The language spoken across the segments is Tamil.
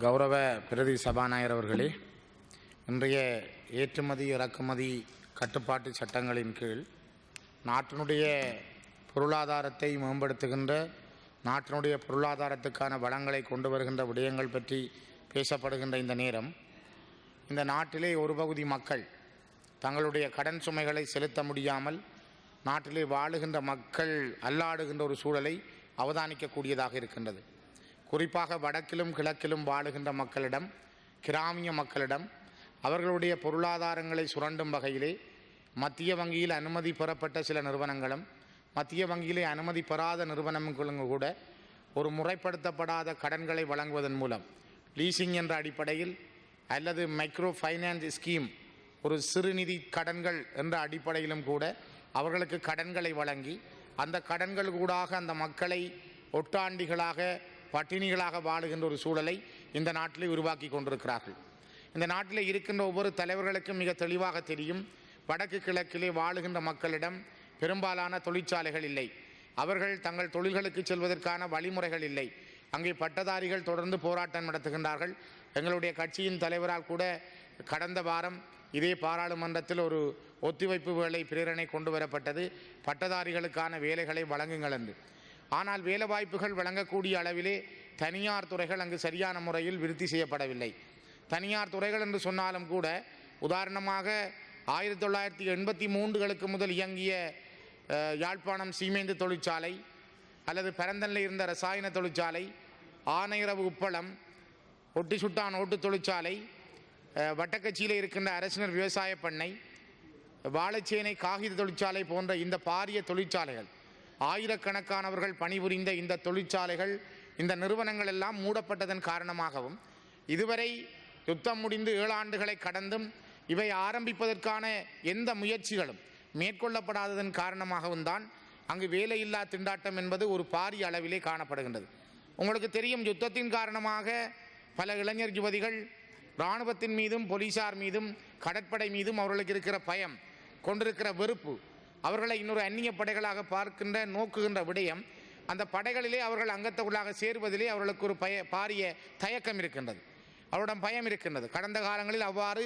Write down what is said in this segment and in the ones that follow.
கௌரவ பிரதி சபாநாயகர் அவர்களே இன்றைய ஏற்றுமதி இறக்குமதி கட்டுப்பாட்டு சட்டங்களின் கீழ் நாட்டினுடைய பொருளாதாரத்தை மேம்படுத்துகின்ற நாட்டினுடைய பொருளாதாரத்துக்கான வளங்களை கொண்டு வருகின்ற விடயங்கள் பற்றி பேசப்படுகின்ற இந்த நேரம் இந்த நாட்டிலே ஒரு பகுதி மக்கள் தங்களுடைய கடன் சுமைகளை செலுத்த முடியாமல் நாட்டிலே வாழுகின்ற மக்கள் அல்லாடுகின்ற ஒரு சூழலை அவதானிக்கக்கூடியதாக இருக்கின்றது. குறிப்பாக வடக்கிலும் கிழக்கிலும் வாழுகின்ற மக்களிடம் கிராமிய மக்களிடம் அவர்களுடைய பொருளாதாரங்களை சுரண்டும் வகையிலே மத்திய வங்கியில் அனுமதி பெறப்பட்ட சில நிறுவனங்களும் மத்திய வங்கியிலே அனுமதி பெறாத நிறுவனங்களும் கூட ஒரு முறைப்படுத்தப்படாத கடன்களை வழங்குவதன் மூலம் லீசிங் என்ற அடிப்படையில் அல்லது மைக்ரோ ஃபைனான்ஸ் ஸ்கீம் ஒரு சிறுநிதி கடன்கள் என்ற அடிப்படையிலும் கூட அவர்களுக்கு கடன்களை வழங்கி அந்த கடன்கள் கூடாக அந்த மக்களை ஒட்டாண்டிகளாக பட்டினிகளாக வாழுகின்ற ஒரு சூழலை இந்த நாட்டிலே உருவாக்கி கொண்டிருக்கிறார்கள். இந்த நாட்டில் இருக்கின்ற ஒவ்வொரு தலைவர்களுக்கும் மிக தெளிவாக தெரியும் வடக்கு கிழக்கிலே வாழுகின்ற மக்களிடம் பெரும்பாலான தொழிற்சாலைகள் இல்லை. அவர்கள் தங்கள் தொழில்களுக்கு செல்வதற்கான வழிமுறைகள் இல்லை. அங்கே பட்டதாரிகள் தொடர்ந்து போராட்டம் நடத்துகின்றார்கள். எங்களுடைய கட்சியின் தலைவரால் கூட கடந்த வாரம் இதே பாராளுமன்றத்தில் ஒரு ஒத்திவைப்பு வேலை பிரேரணை கொண்டு வரப்பட்டது. பட்டதாரிகளுக்கான வேலைகளை வழங்குங்கள் என்று. ஆனால் வேலைவாய்ப்புகள் வழங்கக்கூடிய அளவிலே தனியார் துறைகள் அங்கு சரியான முறையில் விருத்தி செய்யப்படவில்லை. தனியார் துறைகள் என்று சொன்னாலும் கூட உதாரணமாக ஆயிரத்தி தொள்ளாயிரத்தி எண்பத்தி மூன்றுகளுக்கு முதல் இயங்கிய யாழ்ப்பாணம் சீமேந்து தொழிற்சாலை அல்லது பரந்தனில் இருந்த ரசாயன தொழிற்சாலை ஆனையரவு உப்பளம் ஒட்டி சுட்டான் ஓட்டு தொழிற்சாலை வட்டக்கட்சியில் வட்டக்கச்சியில் இருக்கின்ற அரசினர் விவசாய பண்ணை வாழைச்சேனை காகித தொழிற்சாலை போன்ற இந்த பாரிய தொழிற்சாலைகள். ஆயிரக்கணக்கானவர்கள் பணிபுரிந்த இந்த தொழிற்சாலைகள் இந்த நிறுவனங்கள் எல்லாம் மூடப்பட்டதன் காரணமாகவும் இதுவரை யுத்தம் முடிந்து ஏழு ஆண்டுகளை கடந்தும் இவை ஆரம்பிப்பதற்கான எந்த முயற்சிகளும் மேற்கொள்ளப்படாததன் காரணமாகவும் தான் அங்கு வேலையில்லா திண்டாட்டம் என்பது ஒரு பாரிய அளவிலே காணப்படுகின்றது. உங்களுக்கு தெரியும் யுத்தத்தின் காரணமாக பல இளைஞர் யுவதிகள் இராணுவத்தின் மீதும் போலீசார் மீதும் கடற்படை மீதும் அவர்களுக்கு இருக்கிற பயம் கொண்டிருக்கிற வெறுப்பு அவர்களை இன்னொரு அந்நிய படைகளாக பார்க்கின்ற நோக்குகின்ற விடயம் அந்த படைகளிலே அவர்கள் அங்கத்தவர்களாக சேருவதிலே அவர்களுக்கு ஒரு பய பாரிய தயக்கம் இருக்கின்றது. அவரிடம் பயம் இருக்கின்றது. கடந்த காலங்களில் அவ்வாறு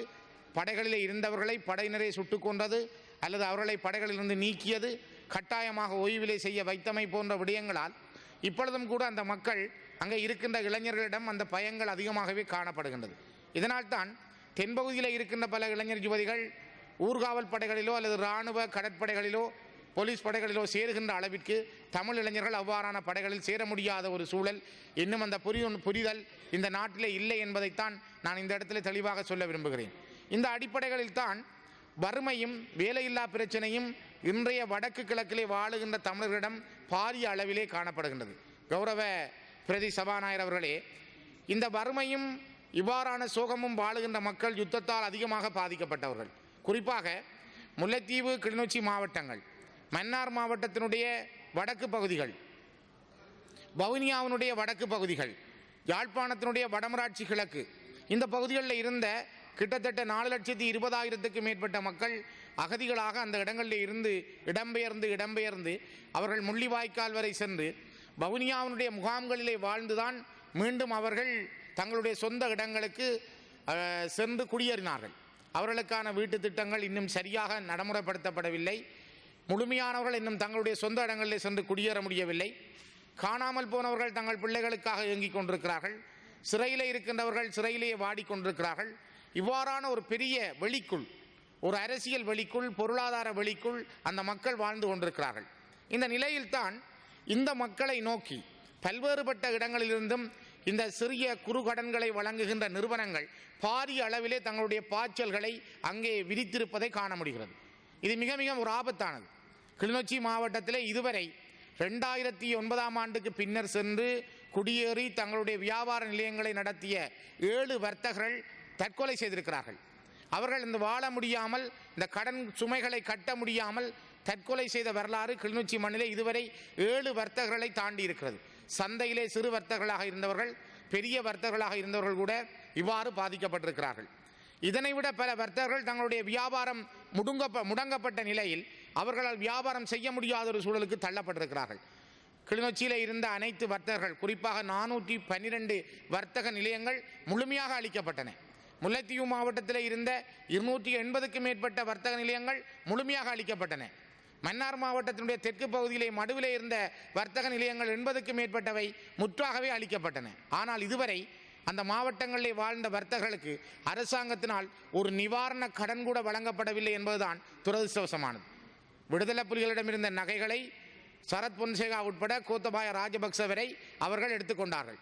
படைகளிலே இருந்தவர்களை படையினரை சுட்டு கொன்றது அல்லது அவர்களை படைகளிலிருந்து நீக்கியது கட்டாயமாக ஓய்விலே செய்ய வைத்தமை போன்ற விடயங்களால் இப்பொழுதும் கூட அந்த மக்கள் அங்கே இருக்கின்ற இளைஞர்களிடம் அந்த பயங்கள் அதிகமாகவே காணப்படுகின்றது. இதனால்தான் தென்பகுதியில் இருக்கின்ற பல இளைஞர் யுவதிகள் ஊர்காவல் படைகளிலோ அல்லது இராணுவ கடற்படைகளிலோ போலீஸ் படைகளிலோ சேருகின்ற அளவிற்கு தமிழ் இளைஞர்கள் அவ்வாறான படைகளில் சேர முடியாத ஒரு சூழல் இன்னும் அந்த புரிய புரிதல் இந்த நாட்டிலே இல்லை என்பதைத்தான் நான் இந்த இடத்துல தெளிவாக சொல்ல விரும்புகிறேன். இந்த அடிப்படைகளில் தான் வறுமையும் வேலையில்லா பிரச்சனையும் இன்றைய வடக்கு கிழக்கிலே வாழுகின்ற தமிழர்களிடம் பாரிய அளவிலே காணப்படுகின்றது. கௌரவ பிரதி சபாநாயகர் அவர்களே இந்த வறுமையும் இவ்வாறான சோகமும் வாழுகின்ற மக்கள் யுத்தத்தால் அதிகமாக பாதிக்கப்பட்டவர்கள். குறிப்பாக முல்லைத்தீவு கிளிநொச்சி மாவட்டங்கள் மன்னார் மாவட்டத்தினுடைய வடக்கு பகுதிகள் வவுனியாவினுடைய வடக்கு பகுதிகள் யாழ்ப்பாணத்தினுடைய வடமராட்சி கிழக்கு இந்த பகுதிகளில் இருந்த கிட்டத்தட்ட நாலு லட்சத்தி இருபதாயிரத்துக்கு மேற்பட்ட மக்கள் அகதிகளாக அந்த இடங்களில் இருந்து இடம்பெயர்ந்து இடம்பெயர்ந்து அவர்கள் முள்ளிவாய்க்கால் வரை சென்று வவுனியாவினுடைய முகாம்களிலே வாழ்ந்துதான் மீண்டும் அவர்கள் தங்களுடைய சொந்த இடங்களுக்கு சென்று குடியேறினார்கள். அவர்களுக்கான வீட்டு திட்டங்கள் இன்னும் சரியாக நடைமுறைப்படுத்தப்படவில்லை. முழுமையானவர்கள் இன்னும் தங்களுடைய சொந்த இடங்களிலே சென்று குடியேற முடியவில்லை. காணாமல் போனவர்கள் தங்கள் பிள்ளைகளுக்காக இயங்கிக் கொண்டிருக்கிறார்கள். சிறையிலே இருக்கின்றவர்கள் சிறையிலேயே வாடிக்கொண்டிருக்கிறார்கள் இவ்வாறான ஒரு பெரிய வெளிக்குள் ஒரு அரசியல் வெளிக்குள் பொருளாதார வெளிக்குள் அந்த மக்கள் வாழ்ந்து கொண்டிருக்கிறார்கள். இந்த நிலையில்தான் இந்த மக்களை நோக்கி பல்வேறுபட்ட இடங்களிலிருந்தும் இந்த சிறிய குறுகடன்களை வழங்குகின்ற நிறுவனங்கள் பாரிய அளவிலே தங்களுடைய பாய்ச்சல்களை அங்கே விரித்திருப்பதை காண முடிகிறது. இது மிக மிக ஒரு ஆபத்தானது. கிளிநொச்சி மாவட்டத்திலே இதுவரை ரெண்டாயிரத்தி ஒன்பதாம் ஆண்டுக்கு பின்னர் சென்று குடியேறி தங்களுடைய வியாபார நிலையங்களை நடத்திய ஏழு வர்த்தகர்கள் தற்கொலை செய்திருக்கிறார்கள். அவர்கள் இந்த வாழ முடியாமல் இந்த கடன் சுமைகளை கட்ட முடியாமல் தற்கொலை செய்த வரலாறு கிளிநொச்சி மண்ணிலே இதுவரை ஏழு வர்த்தகர்களை தாண்டி இருக்கிறது சந்தையிலே சிறு வர்த்தகர்களாக இருந்தவர்கள் பெரிய வர்த்தகர்களாக இருந்தவர்கள் கூட இவ்வாறு பாதிக்கப்பட்டிருக்கிறார்கள். இதனை விட பல வர்த்தகர்கள் தங்களுடைய வியாபாரம் முடுங்கப்ப முடங்கப்பட்ட நிலையில் அவர்களால் வியாபாரம் செய்ய முடியாத ஒரு சூழலுக்கு தள்ளப்பட்டிருக்கிறார்கள். கிளிநொச்சியில் இருந்த அனைத்து வர்த்தகர்கள் குறிப்பாக நானூற்றி பன்னிரெண்டு வர்த்தக நிலையங்கள் முழுமையாக அளிக்கப்பட்டன முல்லைத்தீவு மாவட்டத்தில் இருந்த இருநூற்றி எண்பதுக்கும் மேற்பட்ட வர்த்தக நிலையங்கள் முழுமையாக அளிக்கப்பட்டன மன்னார் மாவட்டத்தினுடைய தெற்கு பகுதியிலே மடுவிலே இருந்த வர்த்தக நிலையங்கள் எண்பதுக்கும் மேற்பட்டவை முற்றாகவே அளிக்கப்பட்டன ஆனால் இதுவரை அந்த மாவட்டங்களில் வாழ்ந்த வர்த்தகர்களுக்கு அரசாங்கத்தினால் ஒரு நிவாரண கடன் கூட வழங்கப்படவில்லை என்பதுதான் துரதிருஷ்டவசமானது. விடுதலை புலிகளிடமிருந்த நகைகளை சரத் பொன்சேகா உட்பட கோத்தபாய ராஜபக்ச வரை அவர்கள் எடுத்துக்கொண்டார்கள்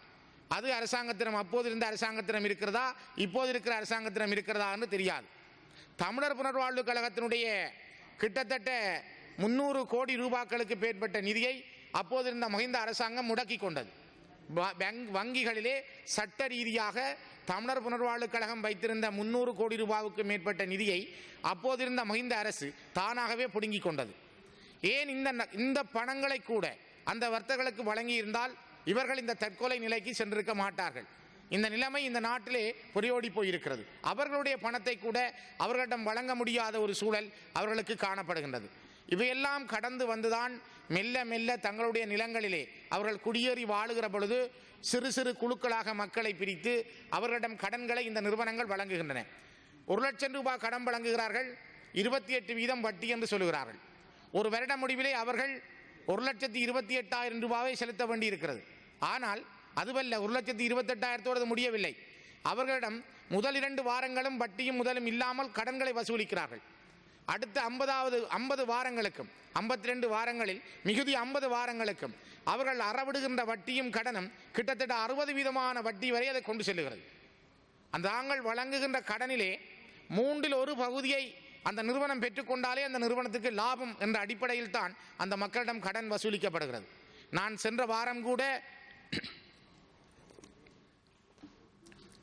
அது அரசாங்கத்திடம் அப்போது இருந்த அரசாங்கத்திடம் இருக்கிறதா? இப்போது இருக்கிற அரசாங்கத்திடம் இருக்கிறதான்னு தெரியாது. தமிழர் புனர்வாழ்வு கழகத்தினுடைய கிட்டத்தட்ட முந்நூறு கோடி ரூபாக்களுக்கு மேற்பட்ட நிதியை அப்போது இருந்த மஹிந்த அரசாங்கம் முடக்கி கொண்டது. வங்கிகளிலே சட்ட ரீதியாக தமிழர் புனர்வாழ்வு கழகம் வைத்திருந்த முன்னூறு கோடி ரூபாவுக்கு மேற்பட்ட நிதியை அப்போதிருந்த மஹிந்த அரசு தானாகவே புடுங்கிக் கொண்டது. ஏன் இந்த இந்த பணங்களை கூட அந்த வர்த்தகர்களுக்கு வழங்கி இருந்தால் இவர்கள் இந்த தற்கொலை நிலைக்கு சென்றிருக்க மாட்டார்கள். இந்த நிலைமை இந்த நாட்டிலே புரியோடி போயிருக்கிறது. அவர்களுடைய பணத்தை கூட அவர்களிடம் வழங்க முடியாத ஒரு சூழல் அவர்களுக்கு காணப்படுகின்றது. இவையெல்லாம் கடந்து வந்துதான் மெல்ல மெல்ல தங்களுடைய நிலங்களிலே அவர்கள் குடியேறி வாழுகிற பொழுது சிறு சிறு குழுக்களாக மக்களை பிரித்து அவர்களிடம் கடன்களை இந்த நிறுவனங்கள் வழங்குகின்றன. ஒரு லட்சம் ரூபாய் கடன் வழங்குகிறார்கள் இருபத்தி எட்டு வீதம் வட்டி என்று சொல்லுகிறார்கள். ஒரு வருட முடிவிலே அவர்கள் ஒரு லட்சத்தி இருபத்தி எட்டாயிரம் ரூபாவை செலுத்த வேண்டியிருக்கிறது. ஆனால் அதுவல்ல ஒரு லட்சத்தி இருபத்தெட்டாயிரத்தோடு முடியவில்லை. அவர்களிடம் முதல் இரண்டு வாரங்களும் வட்டியும் முதலும் இல்லாமல் கடன்களை வசூலிக்கிறார்கள். அடுத்த ஐம்பதாவது ஐம்பது வாரங்களுக்கும் ஐம்பத்தி ரெண்டு வாரங்களில் மிகுதி ஐம்பது வாரங்களுக்கும் அவர்கள் அறவிடுகின்ற வட்டியும் கடனும் கிட்டத்தட்ட அறுபது வீதமான வட்டி வரை அதை கொண்டு செல்லுகிறது. அந்த தாங்கள் வழங்குகின்ற கடனிலே மூன்றில் ஒரு பகுதியை அந்த நிறுவனம் பெற்றுக்கொண்டாலே அந்த நிறுவனத்துக்கு லாபம் என்ற அடிப்படையில் தான் அந்த மக்களிடம் கடன் வசூலிக்கப்படுகிறது. நான் சென்ற வாரம் கூட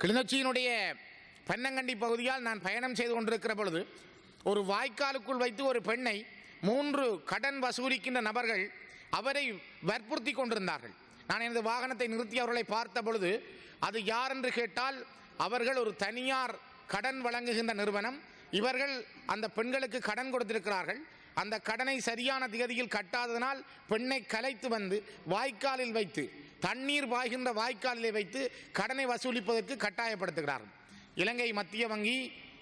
கிளிநொச்சியினுடைய பென்னங்கண்டி பகுதியால் நான் பயணம் செய்து கொண்டிருக்கிற பொழுது ஒரு வாய்க்காலுக்குள் வைத்து ஒரு பெண்ணை மூன்று கடன் வசூலிக்கின்ற நபர்கள் அவரை வற்புறுத்தி கொண்டிருந்தார்கள். நான் எனது வாகனத்தை நிறுத்தி அவர்களை பார்த்த பொழுது அது யார் என்று கேட்டால் அவர்கள் ஒரு தனியார் கடன் வழங்குகின்ற நிறுவனம். இவர்கள் அந்த பெண்களுக்கு கடன் கொடுத்திருக்கிறார்கள். அந்த கடனை சரியான திகதியில் கட்டாததனால் பெண்ணை கலைத்து வந்து வாய்க்காலில் வைத்து தண்ணீர் பாய்கின்ற வாய்க்காலிலே வைத்து கடனை வசூலிப்பதற்கு கட்டாயப்படுத்துகிறார்கள். இலங்கை மத்திய வங்கி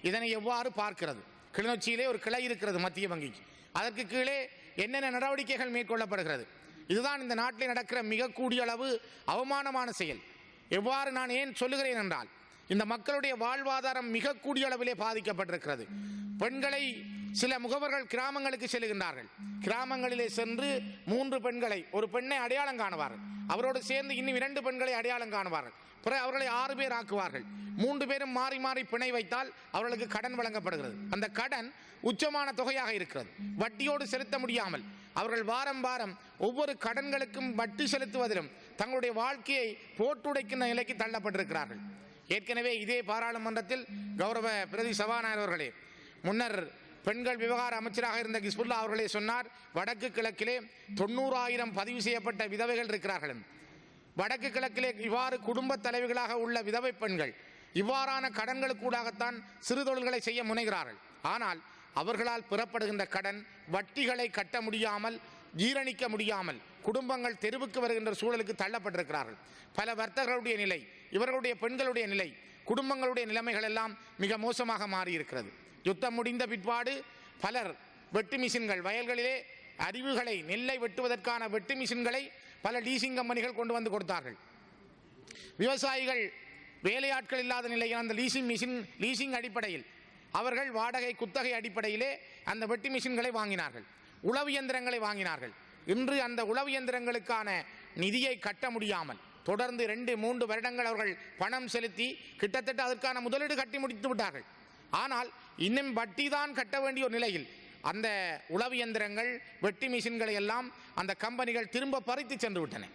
இதனை எவ்வாறு பார்க்கிறது? கிளிநொச்சியிலே ஒரு கிளை இருக்கிறது மத்திய வங்கிக்கு. அதற்கு கீழே என்னென்ன நடவடிக்கைகள் மேற்கொள்ளப்படுகிறது? இதுதான் இந்த நாட்டில் நடக்கிற மிக கூடிய அளவு அவமானமான செயல். எவ்வாறு நான் ஏன் சொல்லுகிறேன் என்றால் இந்த மக்களுடைய வாழ்வாதாரம் மிக கூடிய அளவிலே பாதிக்கப்பட்டிருக்கிறது. பெண்களை சில முகவர்கள் கிராமங்களுக்கு செல்கின்றார்கள். கிராமங்களிலே சென்று மூன்று பெண்களை ஒரு பெண்ணை அடையாளம் காணுவார்கள். அவரோடு சேர்ந்து இன்னும் இரண்டு பெண்களை அடையாளம் காணுவார்கள். பிறகு அவர்களை ஆறு பேர் ஆக்குவார்கள். மூன்று பேரும் மாறி மாறி பிணை வைத்தால் அவர்களுக்கு கடன் வழங்கப்படுகிறது. அந்த கடன் உச்சமான தொகையாக இருக்கிறது. வட்டியோடு செலுத்த முடியாமல் அவர்கள் வாரம் வாரம் ஒவ்வொரு கடன்களுக்கும் வட்டி செலுத்துவதிலும் தங்களுடைய வாழ்க்கையை போட்டுடைக்கின்ற நிலைக்கு தள்ளப்பட்டிருக்கிறார்கள். ஏற்கனவே இதே பாராளுமன்றத்தில் கௌரவ பிரதி சபாநாயகர் அவர்களே முன்னர் பெண்கள் விவகார அமைச்சராக இருந்த கிஸ்புல்லா அவர்களே சொன்னார் வடக்கு கிழக்கிலே தொண்ணூறாயிரம் பதிவு செய்யப்பட்ட விதவைகள் இருக்கிறார்கள். வடக்கு கிழக்கிலே இவ்வாறு குடும்ப தலைவிகளாக உள்ள விதவை பெண்கள் இவ்வாறான கடன்களுக்கூடாகத்தான் சிறு தொழில்களை செய்ய முனைகிறார்கள். ஆனால் அவர்களால் பெறப்படுகின்ற கடன் வட்டிகளை கட்ட முடியாமல் ஜீரணிக்க முடியாமல் குடும்பங்கள் தெருவுக்கு வருகின்ற சூழலுக்கு தள்ளப்பட்டிருக்கிறார்கள். பல வர்த்தகர்களுடைய நிலை இவர்களுடைய பெண்களுடைய நிலை குடும்பங்களுடைய நிலைமைகள் எல்லாம் மிக மோசமாக மாறியிருக்கிறது. யுத்தம் முடிந்த பிற்பாடு பலர் வெட்டு மிஷின்கள் வயல்களிலே அறிவுகளை நெல்லை வெட்டுவதற்கான வெட்டு மிஷின்களை பல லீசிங் கம்பெனிகள் கொண்டு வந்து கொடுத்தார்கள். விவசாயிகள் வேலையாட்கள் இல்லாத நிலையில் அந்த லீசிங் மிஷின் லீசிங் அடிப்படையில் அவர்கள் வாடகை குத்தகை அடிப்படையிலே அந்த வெட்டி மிஷின்களை வாங்கினார்கள். உழவு இயந்திரங்களை வாங்கினார்கள். இன்று அந்த உழவு இயந்திரங்களுக்கான நிதியை கட்ட முடியாமல் தொடர்ந்து ரெண்டு மூன்று வருடங்கள் அவர்கள் பணம் செலுத்தி கிட்டத்தட்ட அதற்கான முதலீடு கட்டி முடித்து விட்டார்கள். ஆனால் இன்னும் வட்டி தான் கட்ட வேண்டிய ஒரு நிலையில் அந்த உழவு இயந்திரங்கள் வெட்டி மிஷின்களை எல்லாம் அந்த கம்பெனிகள் திரும்ப பறித்து சென்று விட்டன.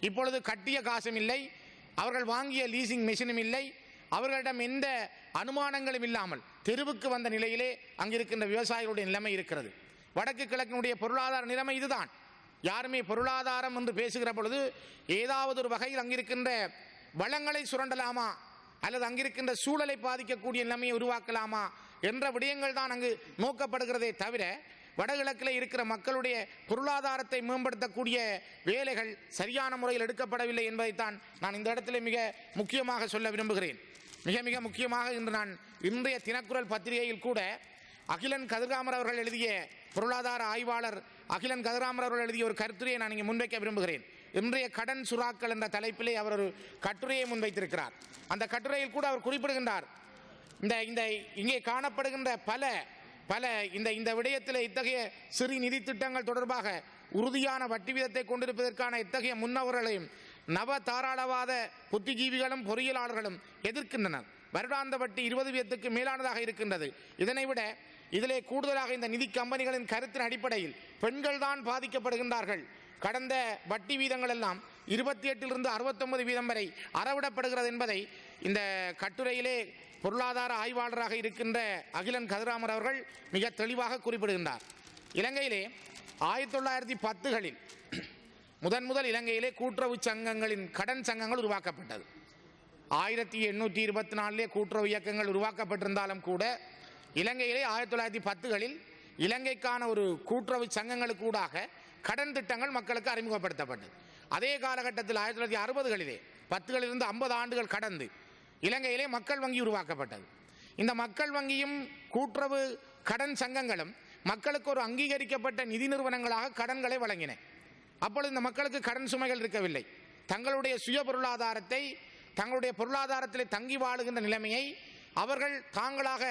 இப்பொழுது கட்டிய காசும் இல்லை அவர்கள் வாங்கிய லீசிங் மிஷினும் இல்லை அவர்களிடம் எந்த அனுமானங்களும் இல்லாமல் தெருவுக்கு வந்த நிலையிலே அங்கிருக்கின்ற விவசாயிகளுடைய நிலைமை இருக்கிறது. வடக்கு கிழக்கினுடைய பொருளாதார நிலைமை இதுதான். யாருமே பொருளாதாரம் என்று பேசுகிற பொழுது ஏதாவது ஒரு வகையில் அங்கிருக்கின்ற வளங்களை சுரண்டலாமா? அல்லது அங்கிருக்கின்ற சூழலை பாதிக்கக்கூடிய நிலைமையை உருவாக்கலாமா? என்ற விடயங்கள் தான் அங்கு நோக்கப்படுகிறதே தவிர வடகிழக்கில் இருக்கிற மக்களுடைய பொருளாதாரத்தை மேம்படுத்தக்கூடிய வேலைகள் சரியான முறையில் எடுக்கப்படவில்லை என்பதைத்தான் நான் இந்த இடத்துல மிக முக்கியமாக சொல்ல விரும்புகிறேன். மிக மிக முக்கியமாக இன்று நான் இன்றைய தினக்குரல் பத்திரிகையில் கூட அகிலன் கதிர்காமர் அவர்கள் எழுதிய பொருளாதார ஆய்வாளர் அகிலன் கதிராமர் அவர்கள் எழுதிய ஒரு கருத்துரையை நான் இங்கே முன்வைக்க விரும்புகிறேன். இன்றைய கடன் சுறாக்கள் என்ற தலைப்பிலே அவர் ஒரு கட்டுரையை முன்வைத்திருக்கிறார். அந்த கட்டுரையில் கூட அவர் குறிப்பிடுகின்றார் இந்த இந்த இங்கே காணப்படுகின்ற பல பல இந்த இந்த விடயத்தில் இத்தகைய சிறு நிதி திட்டங்கள் தொடர்பாக உறுதியான வட்டி வீதத்தை கொண்டிருப்பதற்கான இத்தகைய முன்னவர்களையும் நவ தாராளவாத புத்திஜீவிகளும் பொறியியலாளர்களும் எதிர்க்கின்றனர். வருடாந்த வட்டி இருபது வீதத்துக்கு மேலானதாக இருக்கின்றது. இதனை விட இதிலே கூடுதலாக இந்த நிதி கம்பெனிகளின் கருத்தின் அடிப்படையில் பெண்கள் தான் பாதிக்கப்படுகின்றார்கள். கடந்த வட்டி வீதங்கள் எல்லாம் இருபத்தி எட்டிலிருந்து அறுபத்தொன்பது வீதம் வரை அறவிடப்படுகிறது என்பதை இந்த கட்டுரையிலே பொருளாதார ஆய்வாளராக இருக்கின்ற அகிலன் கதிராமர் அவர்கள் மிக தெளிவாக குறிப்பிடுகின்றார். இலங்கையிலே ஆயிரத்தி தொள்ளாயிரத்தி பத்துகளில் முதன் முதல் இலங்கையிலே கூட்டுறவு சங்கங்களின் கடன் சங்கங்கள் உருவாக்கப்பட்டது. ஆயிரத்தி எண்ணூற்றி இருபத்தி நாலிலே கூட்டுறவு இயக்கங்கள் உருவாக்கப்பட்டிருந்தாலும் கூட இலங்கையிலே ஆயிரத்தி தொள்ளாயிரத்தி பத்துகளில் இலங்கைக்கான ஒரு கூட்டுறவு சங்கங்களுக்கு ஊடாக கடன் திட்டங்கள் மக்களுக்கு அறிமுகப்படுத்தப்பட்டது. அதே காலகட்டத்தில் ஆயிரத்தி தொள்ளாயிரத்தி அறுபதுகளிலே பத்துகளிலிருந்து ஐம்பது ஆண்டுகள் கடந்து இலங்கையிலே மக்கள் வங்கி உருவாக்கப்பட்டது. இந்த மக்கள் வங்கியும் கூட்டுறவு கடன் சங்கங்களும் மக்களுக்கு ஒரு அங்கீகரிக்கப்பட்ட நிதி நிறுவனங்களாக கடன்களை வழங்கின. அப்பொழுது இந்த மக்களுக்கு கடன் சுமைகள் இருக்கவில்லை. தங்களுடைய சுய பொருளாதாரத்தை தங்களுடைய பொருளாதாரத்தில் தங்கி வாழுகின்ற நிலைமையை அவர்கள் தாங்களாக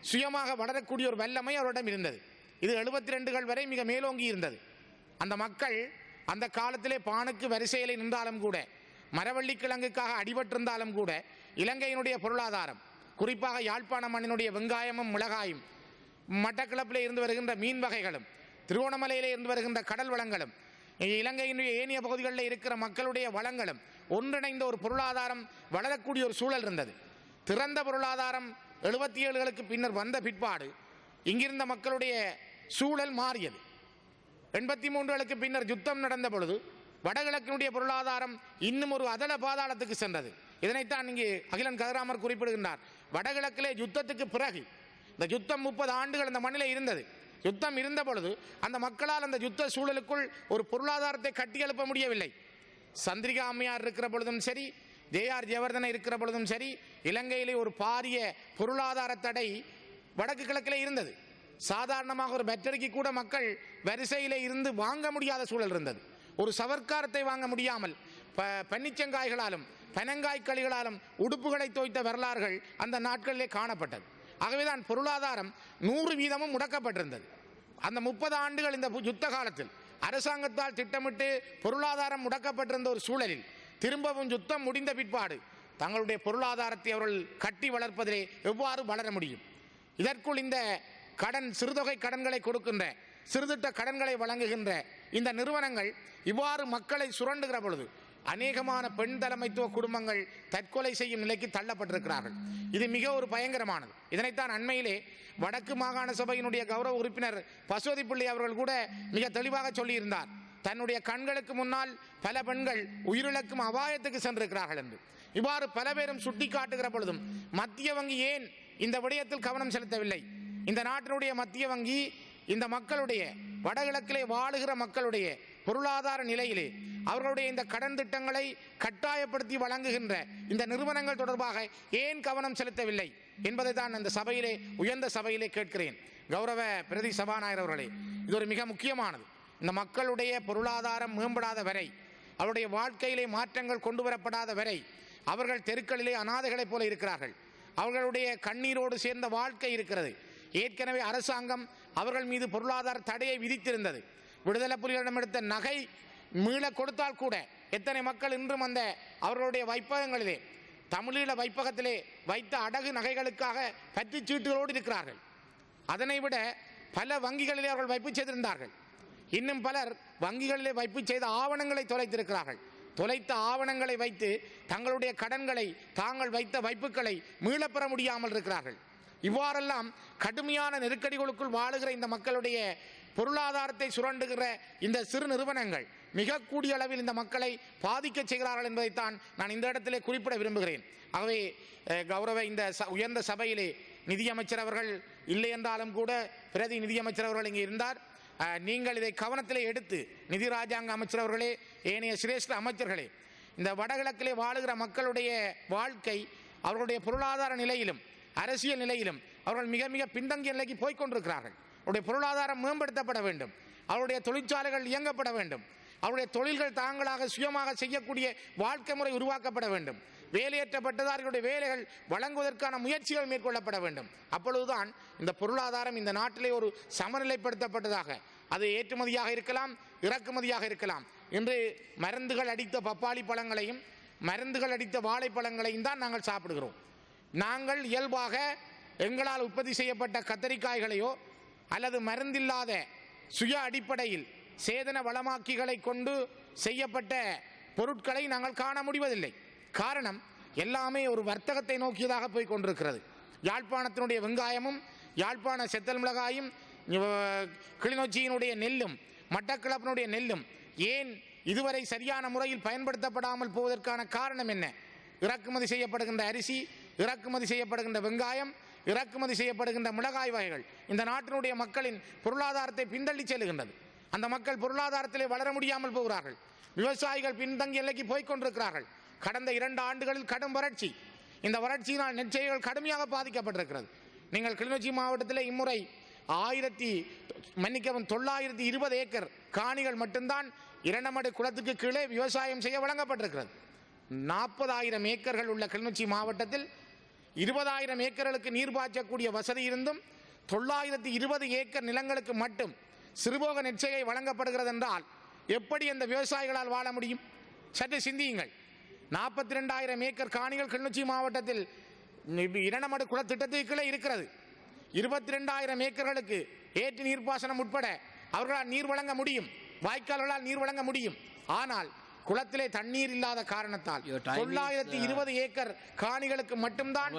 சுயமாக வளரக்கூடிய ஒரு வல்லமை அவரிடம் இருந்தது. இது எழுபத்தி ரெண்டுகள் வரை மிக மேலோங்கி இருந்தது. அந்த மக்கள் அந்த காலத்திலே பானுக்கு வரிசையிலே நின்றாலும் கூட மரவள்ளி கிழங்குக்காக அடிபட்டிருந்தாலும் கூட இலங்கையினுடைய பொருளாதாரம் குறிப்பாக யாழ்ப்பாண மண்ணினுடைய வெங்காயமும் மிளகாயும் மட்டக்கிளப்பில் இருந்து வருகின்ற மீன் வகைகளும் திருவோணமலையில் இருந்து வருகின்ற கடல் வளங்களும் இலங்கையினுடைய ஏனைய பகுதிகளில் இருக்கிற மக்களுடைய வளங்களும் ஒன்றிணைந்த ஒரு பொருளாதாரம் வளரக்கூடிய ஒரு சூழல் இருந்தது. திறந்த பொருளாதாரம் எழுபத்தி ஏழுகளுக்கு பின்னர் வந்த பிற்பாடு இங்கிருந்த மக்களுடைய சூழல் மாறியது. எண்பத்தி மூன்றுகளுக்கு பின்னர் யுத்தம் நடந்த பொழுது வடகிழக்கினுடைய பொருளாதாரம் இன்னும் ஒரு அதல பாதாளத்துக்கு சென்றது. இதனைத்தான் இங்கே அகிலன் கதிராமர் குறிப்பிடுகின்றார். வடகிழக்கிலே யுத்தத்துக்கு பிறகு இந்த யுத்தம் முப்பது ஆண்டுகள் அந்த மண்ணிலே இருந்தது. யுத்தம் இருந்த பொழுது அந்த மக்களால் அந்த யுத்த சூழலுக்குள் ஒரு பொருளாதாரத்தை கட்டியெழுப்ப முடியவில்லை. சந்திரிகா அம்மையார் இருக்கிற பொழுதும் சரி ஜேஆர் ஜெயவர்தனை இருக்கிற பொழுதும் சரி இலங்கையிலே ஒரு பாரிய பொருளாதார தடை வடக்கு கிழக்கிலே இருந்தது. சாதாரணமாக ஒரு பேட்டரிக்கு கூட மக்கள் வரிசையில் இருந்து வாங்க முடியாத சூழல் இருந்தது. ஒரு சவர்க்காரத்தை வாங்க முடியாமல் ப பன்னிச்சங்காய்களாலும் பனங்காய்களிகளாலும் உடுப்புகளை தோய்த்த வரலாறுகள் அந்த நாட்களிலே காணப்பட்டது. ஆகவேதான் பொருளாதாரம் நூறு வீதமும் முடக்கப்பட்டிருந்தது. அந்த முப்பது ஆண்டுகள் இந்த பு- யுத்த காலத்தில் அரசாங்கத்தால் திட்டமிட்டு பொருளாதாரம் முடக்கப்பட்டிருந்த ஒரு சூழலில் திரும்பவும் யுத்தம் முடிந்த பிற்பாடு தங்களுடைய பொருளாதாரத்தை அவர்கள் கட்டி வளர்ப்பதிலே எவ்வாறு வளர முடியும்? இதற்குள் இந்த கடன் சிறுதொகை கடன்களை கொடுக்கின்ற சிறுதிட்ட கடன்களை வழங்குகின்ற இந்த நிறுவனங்கள் இவ்வாறு மக்களை சுரண்டுகிற பொழுது அநேகமான பெண் தலைமைத்துவ குடும்பங்கள் தற்கொலை செய்யும் நிலைக்கு தள்ளப்பட்டிருக்கிறார்கள். இது மிக ஒரு பயங்கரமானது. இதனைத்தான் அண்மையிலே வடக்கு மாகாண சபையினுடைய கௌரவ உறுப்பினர் பசுவதி பிள்ளை அவர்கள் கூட மிக தெளிவாக சொல்லியிருந்தார். தன்னுடைய கண்களுக்கு முன்னால் பல பெண்கள் உயிரிழக்கும் அபாயத்துக்கு சென்றிருக்கிறார்கள் என்று. இவ்வாறு பல பேரும் சுட்டி காட்டுகிற பொழுதும் மத்திய வங்கி ஏன் இந்த விடயத்தில் கவனம் செலுத்தவில்லை? இந்த நாட்டினுடைய மத்திய வங்கி இந்த மக்களுடைய வடகிழக்கிலே வாழுகிற மக்களுடைய பொருளாதார நிலையிலே அவர்களுடைய இந்த கடன் திட்டங்களை கட்டாயப்படுத்தி வழங்குகின்ற இந்த நிறுவனங்கள் தொடர்பாக ஏன் கவனம் செலுத்தவில்லை என்பதை தான் அந்த சபையிலே உயர்ந்த சபையிலே கேட்கிறேன். கௌரவ பிரதி சபாநாயகர் அவர்களே இது ஒரு மிக முக்கியமானது. இந்த மக்களுடைய பொருளாதாரம் மேம்படாத வரை அவருடைய வாழ்க்கையிலே மாற்றங்கள் கொண்டு வரப்படாத வரை அவர்கள் தெருக்களிலே அனாதைகளைப் போல இருக்கிறார்கள். அவர்களுடைய கண்ணீரோடு சேர்ந்த வாழ்க்கை இருக்கிறது. ஏற்கனவே அரசாங்கம் அவர்கள் மீது பொருளாதார தடையை விதித்திருந்தது. விடுதலை புலிகளிடம் எடுத்த நகை மீள கொடுத்தால் கூட எத்தனை மக்கள் இன்றும் அந்த அவர்களுடைய வைப்பகங்களிலே தமிழீழ வைப்பகத்திலே வைத்த அடகு நகைகளுக்காக பற்றுச் சீட்டுகளோடு இருக்கிறார்கள். அதனை விட பல வங்கிகளிலே அவர்கள் வைப்பு செய்திருந்தார்கள். இன்னும் பலர் வங்கிகளிலே வைப்பு செய்த ஆவணங்களை தொலைத்திருக்கிறார்கள். தொலைத்த ஆவணங்களை வைத்து தங்களுடைய கடன்களை தாங்கள் வைத்த வைப்புகளை மீளப்பெற முடியாமல் இருக்கிறார்கள். இவ்வாறெல்லாம் கடுமையான நெருக்கடிகளுக்குள் வாழுகிற இந்த மக்களுடைய பொருளாதாரத்தை சுரண்டுகிற இந்த சிறு நிறுவனங்கள் மிக கூடிய அளவில் இந்த மக்களை பாதிக்க செய்கிறார்கள் என்பதைத்தான் நான் இந்த இடத்திலே குறிப்பிட விரும்புகிறேன். ஆகவே கௌரவ இந்த ச- உயர்ந்த சபையிலே நிதியமைச்சர் அவர்கள் இல்லை என்றாலும் கூட பிரதி நிதியமைச்சர் அவர்கள் இங்கே இருந்தார். நீங்கள் இதை கவனத்திலே எடுத்து நிதி ராஜாங்க அமைச்சர் அவர்களே ஏனைய சிரேஷ்ட அமைச்சர்களே இந்த வடகிழக்கிலே வாழுகிற மக்களுடைய வாழ்க்கை அவர்களுடைய பொருளாதார நிலையிலும் அரசியல் நிலையிலும் அவர்கள் மிக மிக பின்தங்கிய நிலைக்கு போய்க்கொண்டிருக்கிறார்கள் அவருடைய பொருளாதாரம் மேம்படுத்தப்பட வேண்டும். அவருடைய தொழிற்சாலைகள் இயங்கப்பட வேண்டும். அவருடைய தொழில்கள் தாங்களாக சுயமாக செய்யக்கூடிய வாழ்க்கை முறை உருவாக்கப்பட வேண்டும். வேலையற்ற பட்டதாரிகளுடைய வேலைகள் வழங்குவதற்கான முயற்சிகள் மேற்கொள்ளப்பட வேண்டும். அப்பொழுதுதான் இந்த பொருளாதாரம் இந்த நாட்டிலே ஒரு சமநிலைப்படுத்தப்பட்டதாக. அது ஏற்றுமதியாக இருக்கலாம் இறக்குமதியாக இருக்கலாம். இன்று மருந்துகள் அடித்த பப்பாளி பழங்களையும் மருந்துகள் அடித்த வாழைப்பழங்களையும் தான் நாங்கள் சாப்பிடுகிறோம். நாங்கள் இயல்பாக எங்களால் உற்பத்தி செய்யப்பட்ட கத்தரிக்காய்களையோ அல்லது மருந்தில்லாத சுய அடிப்படையில் சேதன வளமாக்கிகளை கொண்டு செய்யப்பட்ட பொருட்களை நாங்கள் காண முடிவதில்லை. காரணம் எல்லாமே ஒரு வர்த்தகத்தை நோக்கியதாக போய் கொண்டிருக்கிறது. யாழ்ப்பாணத்தினுடைய வெங்காயமும் யாழ்ப்பாண செத்தல் மிளகாயும் கிளிநொச்சியினுடைய நெல்லும் மட்டக்கிளப்பினுடைய நெல்லும் ஏன் இதுவரை சரியான முறையில் பயன்படுத்தப்படாமல் போவதற்கான காரணம் என்ன? இறக்குமதி செய்யப்படுகின்ற அரிசி இறக்குமதி செய்யப்படுகின்ற வெங்காயம் இறக்குமதி செய்யப்படுகின்ற மிளகாய் வகைகள் இந்த நாட்டினுடைய மக்களின் பொருளாதாரத்தை பின்தள்ளி செல்லுகின்றது. அந்த மக்கள் பொருளாதாரத்திலே வளர முடியாமல் போகிறார்கள். விவசாயிகள் பின்தங்கிய எல்லைக்கு போய்கொண்டிருக்கிறார்கள் கடந்த இரண்டு ஆண்டுகளில் கடும் வறட்சி. இந்த வறட்சியினால் நெற்செய்கள் கடுமையாக பாதிக்கப்பட்டிருக்கிறது. நீங்கள் கிளிநொச்சி மாவட்டத்தில் இம்முறை ஆயிரத்தி மன்னிக்கவும் தொள்ளாயிரத்தி இருபது ஏக்கர் காணிகள் மட்டும்தான் இரண்டமடை குளத்துக்கு கீழே விவசாயம் செய்ய வழங்கப்பட்டிருக்கிறது. நாற்பதாயிரம் ஏக்கர்கள் உள்ள கிளிநொச்சி மாவட்டத்தில் இருபதாயிரம் ஏக்கர்களுக்கு நீர் பாய்ச்சக்கூடிய வசதி இருந்தும் தொள்ளாயிரத்தி இருபது ஏக்கர் நிலங்களுக்கு மட்டும் சிறுபோக நெற்செய்கை வழங்கப்படுகிறது என்றால் எப்படி அந்த விவசாயிகளால் வாழ முடியும்? சற்று சிந்தியுங்கள். நாற்பத்தி ரெண்டாயிரம் ஏக்கர் காணிகள் கிளிநொச்சி மாவட்டத்தில் இரண்டமடு குளத்திட்டத்துக்கு கீழே இருக்கிறது. இருபத்தி ரெண்டாயிரம் ஏக்கர்களுக்கு ஏற்று நீர்ப்பாசனம் உட்பட அவர்களால் நீர் வழங்க முடியும். வாய்க்கால்களால் நீர் வழங்க முடியும். ஆனால் குளத்திலே தண்ணீர் இல்லாத காரணத்தால் தொள்ளாயிரத்தி இருபது ஏக்கர் காணிகளுக்கு மட்டும்தான்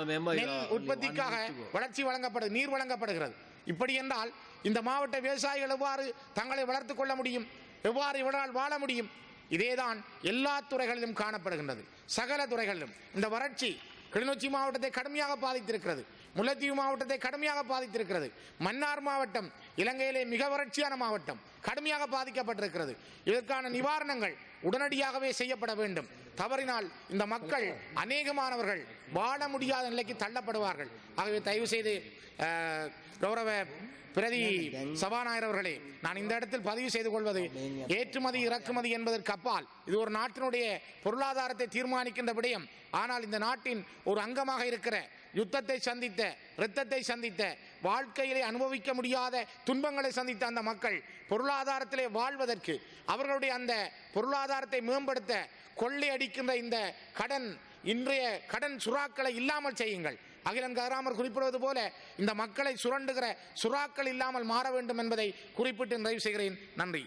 உற்பத்திக்காக. வளர்ச்சி வழங்கப்படு நீர் வழங்கப்படுகிறது. இப்படி என்றால் இந்த மாவட்ட விவசாயிகள் எவ்வாறு தங்களை வளர்த்து கொள்ள முடியும்? எவ்வாறு இவரால் வாழ முடியும்? இதேதான் எல்லா துறைகளிலும் காணப்படுகின்றது. சகல துறைகளிலும். இந்த வறட்சி கிளிநொச்சி மாவட்டத்தை கடுமையாக பாதித்திருக்கிறது. முல்லைத்தீவு மாவட்டத்தை கடுமையாக பாதித்திருக்கிறது. மன்னார் மாவட்டம் இலங்கையிலே மிக வறட்சியான மாவட்டம். கடுமையாக பாதிக்கப்பட்டிருக்கிறது. இதற்கான நிவாரணங்கள் உடனடியாகவே செய்யப்பட வேண்டும். தவறினால் இந்த மக்கள் அநேகமானவர்கள் வாழ முடியாத நிலைக்கு தள்ளப்படுவார்கள். ஆகவே தயவு செய்து கௌரவ பிரதி சபாநாயகர் அவர்களே நான் இந்த இடத்தில் பதிவு செய்து கொள்வது ஏற்றுமதி இறக்குமதி என்பதற்கு அப்பால் இது ஒரு நாட்டினுடைய பொருளாதாரத்தை தீர்மானிக்கின்ற விடயம். ஆனால் இந்த நாட்டின் ஒரு அங்கமாக இருக்கிற யுத்தத்தை சந்தித்த இரத்தத்தை சந்தித்த வாழ்க்கையிலே அனுபவிக்க முடியாத துன்பங்களை சந்தித்த அந்த மக்கள் பொருளாதாரத்திலே வாழ்வதற்கு அவர்களுடைய அந்த பொருளாதாரத்தை மேம்படுத்த கொள்ளையடிக்கின்ற இந்த கடன் இன்றைய கடன் சுறாக்களை இல்லாமல் செய்யுங்கள். அகிலன் கதிராமர் குறிப்பிடுவது போல இந்த மக்களை சுரண்டுகிற சுறாக்கள் இல்லாமல் மாற வேண்டும் என்பதை குறிப்பிட்டு நிறைவு செய்கிறேன். நன்றி.